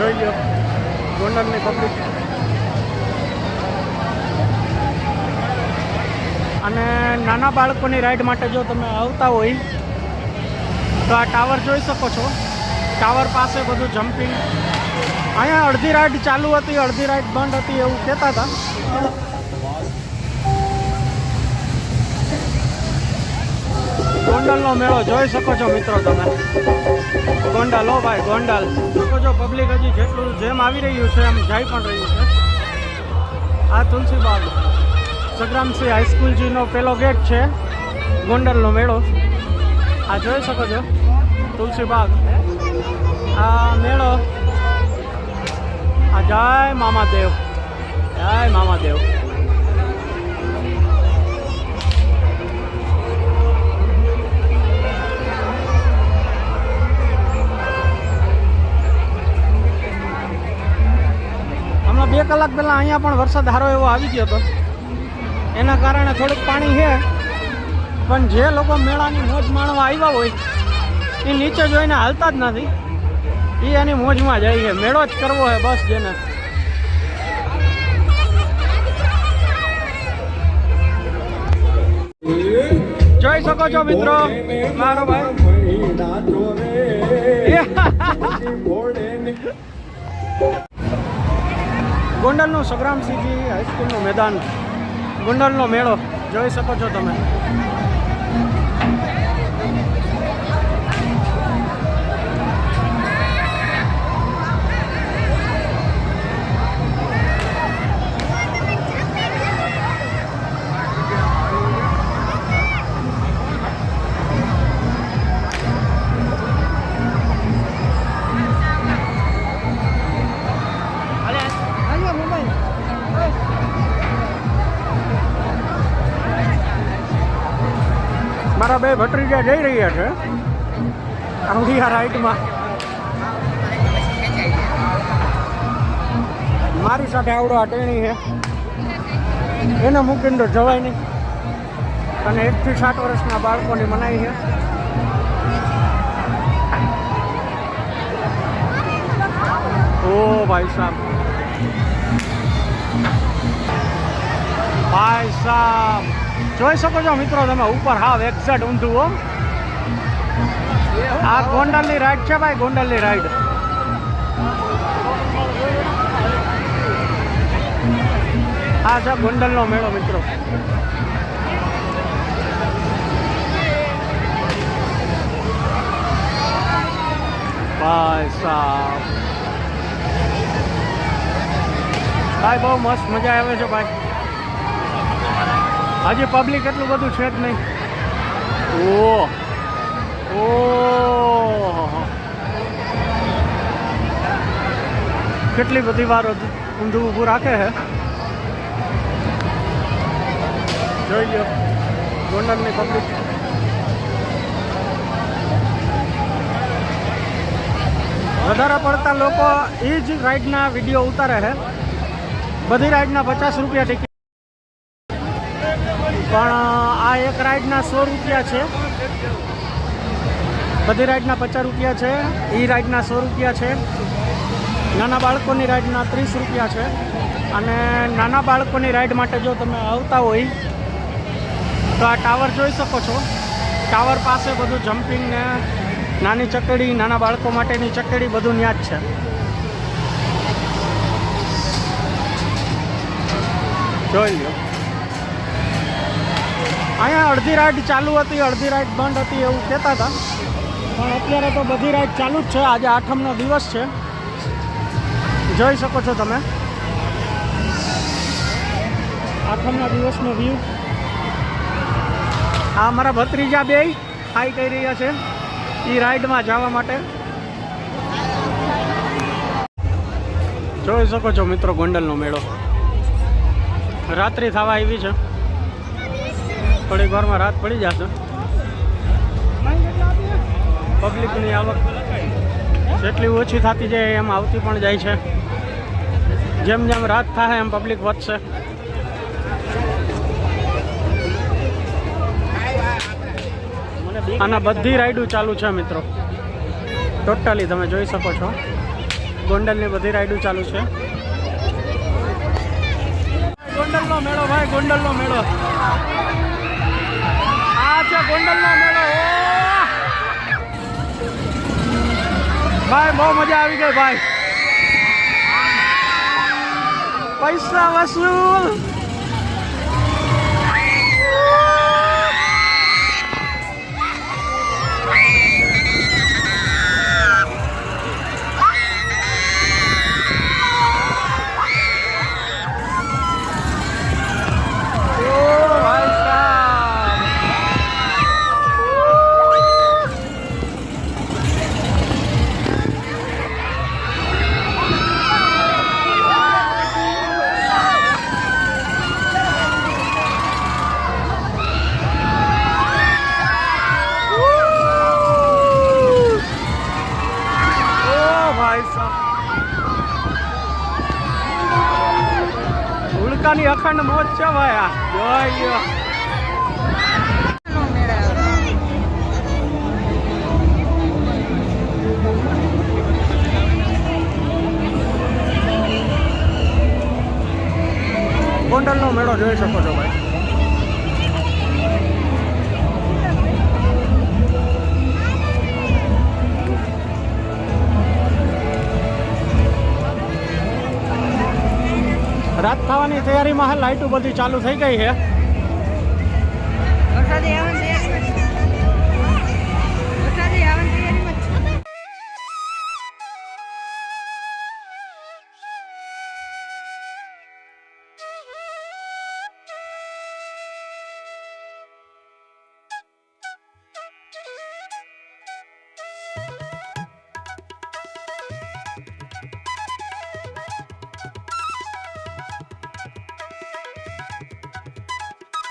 જોઈ લો ગોંડલની પબ્લિક અને નાના બાળકોની રાઈડ માટે જો તમે આવતા હોય, તો આ ટાવર જોઈ શકો છો. ટાવર પાસે બધું જમ્પિંગ અહીંયા અડધી રાઈડ ચાલુ હતી, અડધી રાઈડ બંધ હતી એવું કહેતા હતા. ગોંડલનો મેળો જોઈ શકો છો મિત્રો તમે. ગોંડલ હો ભાઈ, ગોંડલ. શકો છો પબ્લિક હજી જેટલું જેમ આવી રહ્યું છે એમ જાય પણ રહ્યું છે. આ તુલસીબાગ સગરામસિંહ હાઈસ્કૂલજીનો પેલો ગેટ છે, ગોંડલનો મેળો. આ જોઈ શકો છો, તુલસીબાગ. આ મેળો, આ જય મામાદેવ જય મામાદેવ. કલાક પહેલાં અહીંયા પણ વરસાદ સારો એવો આવી ગયો હતો. એના કારણે થોડુંક પાણી છે. પણ જે લોકો મેળાની મોજ માણવા આવ્યા હોય એ નીચે જોઈને હાલતા જ નથી. એ એની મોજમાં જાય છે. મેળો જ કરવો હોય બસ જેને. જોઈ શકો છો મિત્રો. મારો ભાઈ. ગોંડલનું સંગ્રામસિંહજી હાઈસ્કૂલનું મેદાન. ગોંડલનો મેળો જોઈ શકો છો તમે. મારા બે ભત્રીજા જઈ રહ્યા છે. આવડી આ રાઈટમાં. મારી સાથે આવડો આ ટેણી છે. એને મૂકીને તો જવાય નહીં. અને એકથી સાત વર્ષના બાળકોની મનાઈ છે. ઓ ભાઈ સાહેબ ભાઈ સાહેબ જોઈ શકો છો મિત્રો, તમે ઉપર હાવ એક્ઝેટ ઊંધું હો. આ ગોંડલની રાઈડ છે ભાઈ, ગોંડલની રાઈડ આ છે ગોંડલનો મેળો, મિત્રો. ભાઈ સાહેબ ભાઈ, બહુ મસ્ત મજા આવે છે ભાઈ. હજી પબ્લિક એટલું બધું છે જ નહીં. ઓ ઓ કેટલી બધી વાર ઊંધું ઊભું રાખે છે જોઈ લો ગોંડલની પબ્લિક વધારે પડતા લોકો એ જ રાઈડના વીડિયો ઉતારે છે બધી રાઈડના પચાસ રૂપિયા ટિકિટ પણ આ એક રાઈડના સો રૂપિયા છે. બધી રાઈડના પચાસ રૂપિયા છે. એ રાઈડના સો રૂપિયા છે. નાના બાળકોની રાઈડના ત્રીસ રૂપિયા છે. અને નાના બાળકોની રાઈડ માટે જો તમે આવતા હોય, તો આ ટાવર જોઈ શકો છો. ટાવર પાસે બધું જમ્પિંગ ને નાની ચકડી, નાના બાળકો માટેની ચકડી બધું ત્યાં જ છે. જોઈ લો અહીંયા અડધી રાઈડ ચાલુ હતી, અડધી રાઈડ બંધ હતી એવું કહેતા હતા. પણ અત્યારે તો બધી રાઈડ ચાલુ જ છે. આજે આઠમનો દિવસ છે. જોઈ શકો છો તમે. આઠમના દિવસનો વ્યૂ આ અમારા ભત્રીજા બે હાઈ કરી રહ્યા છે એ રાઈડમાં જવા માટે. જોઈ શકો છો મિત્રો ગોંડલનો મેળો. રાત્રિ થવા આવી છે. થોડીક વારમાં રાત પડી જશે. પબ્લિકની આવક જેટલી ઓછી થતી જાય એમ આવતી પણ જાય છે. જેમ જેમ રાત થાય એમ પબ્લિક વધશે. આના બધી રાઈડો ચાલુ છે મિત્રો. ટોટલી તમે જોઈ શકો છો. ગોંડલની બધી રાઈડો ચાલુ છે. ગોંડલનો મેળો ભાઈ, ગોંડલનો મેળો. આ છે ગોંડલનો મેળો. ભાઈ બહુ મજા આવી ગઈ ભાઈ. પૈસા વસૂલ. ભાઈ ઉડકાની અખંડ મોજ છે ભાઈ આ. ગોંડલનો મેળો જોઈ શકો છો ભાઈ. રાત થવાની તૈયારીમાં હાલ લાઇટો બધી ચાલુ થઈ ગઈ છે.